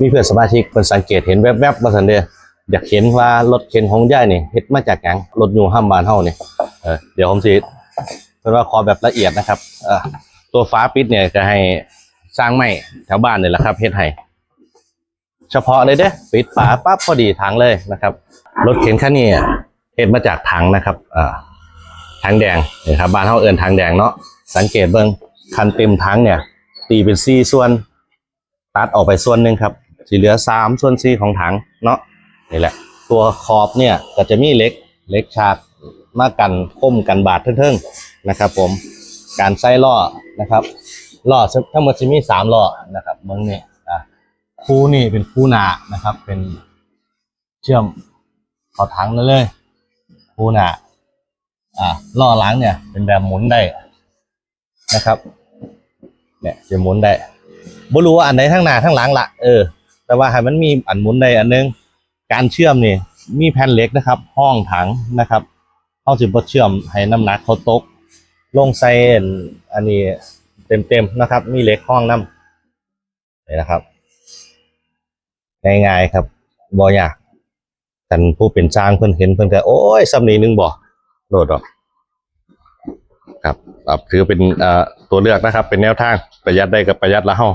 มีเพื่อนสมาชิกเพิ่นสังเกตเห็นแวบๆมาสันเดออยากเห็นว่ารถเข็นของย่ายนี่เฮ็ดมาจากหยังรถอยู่ห้ามบานเฮานี่เออเดี๋ยวผมสิเพิ่นว่าขอแบบละเอียดนะครับเออตัวฟ้าปิดเนี่ยจะให้สร้างไม้แถวบ้านนี่แหละครับเฮ็ดให้เฉพาะเลยเด้ปิดฝาปั๊บพอดีถังเลยนะครับรถเข็นคันนี้เฮ็ดมาจากถังนะครับอ่าถังแดงนี่ครับบ้านเฮาเอิ้นถังแดงเนาะสังเกตเบิ่งคันเต็มถังเนี่ย ตีเป็นสี่ส่วน ตัดออกไปส่วนหนึ่งครับ สีเหลือสามส่วนสี่ของถังเนาะนี่แหละ ตัวขอบเนี่ยก็จะมีเล็กเล็กฉากมากันคมกันบาดเทิงๆนะครับ ผมการใส่ล้อนะครับล้อทั้งหมดจะมีสามล้อนะครับเมืองนี่อะคู่นี่เป็นคู่หนานะครับ เป็นเชื่อมเขอถังนั่นเลยคู่หนาอะล้อหลังเนี่ย เป็นแบบหมุนได้นะครับ เนี่ยจะหมุนได้บ่รู้ว่าอันไหนทั้งหน้าทั้งหลังละเออ แต่ว่าให้มันมีอันหมุนใดอันหนึง การเชื่อมนี่มีแผ่นเหล็กนะครับ ห้องถังนะครับเอาสิบ่เชื่อมให้น้ำหนักเขาตก ลงใส่อันนี้เต็มๆนะครับ มีเหล็กห้องน้ำนี่นะครับง่ายๆครับบ่ยากท่านผู้เป็นจ้างเพิ่นเห็นเพิ่นก็โอ้ยสำนีหนึงบ่โดดออกครับถือเป็นตัวเลือกนะครับ เป็นแนวทางประหยัดได้กับประหยัดละเฮา